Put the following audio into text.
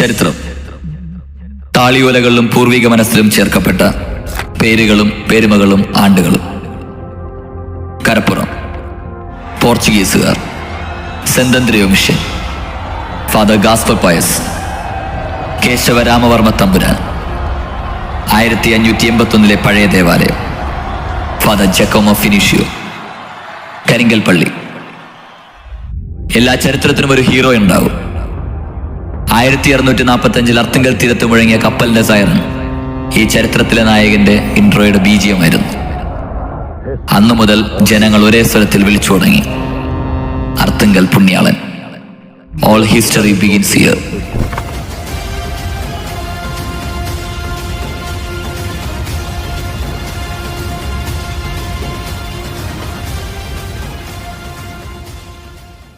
ചരിത്രം. താളിയോലകളിലും പൂർവിക മനസ്സിലും ചേർക്കപ്പെട്ട പേരുകളും പെരുമകളും ആണ്ടുകളും. കരപ്പുറം. പോർച്ചുഗീസുകാർ. സെന്തന്ത്രിയോ mission father Gaspar Pius. Keshavaramavarma Thampuran. ആയിരത്തി അഞ്ഞൂറ്റി എൺപത്തൊന്നിലെ പഴയ ദേവാലയം. Father Giacomo Fenicio. കരിങ്കൽ പള്ളി എല്ലാ ചരിത്രത്തിനും ഒരു ഹീറോ ഉണ്ടാവും. ആയിരത്തി അറുന്നൂറ്റി നാൽപ്പത്തി അഞ്ചിൽ അർത്തിങ്കൽ തീരത്ത് മുഴങ്ങിയ കപ്പലിന്റെ സൈറൻ ഈ ചരിത്രത്തിലെ നായകന്റെ ഇൻട്രോയുടെ ബീജിയമായിരുന്നു. അന്നു മുതൽ ജനങ്ങൾ ഒരേ സ്ഥലത്തിൽ വിളിച്ചു തുടങ്ങി. Arthunkal Punyalan. All history begins here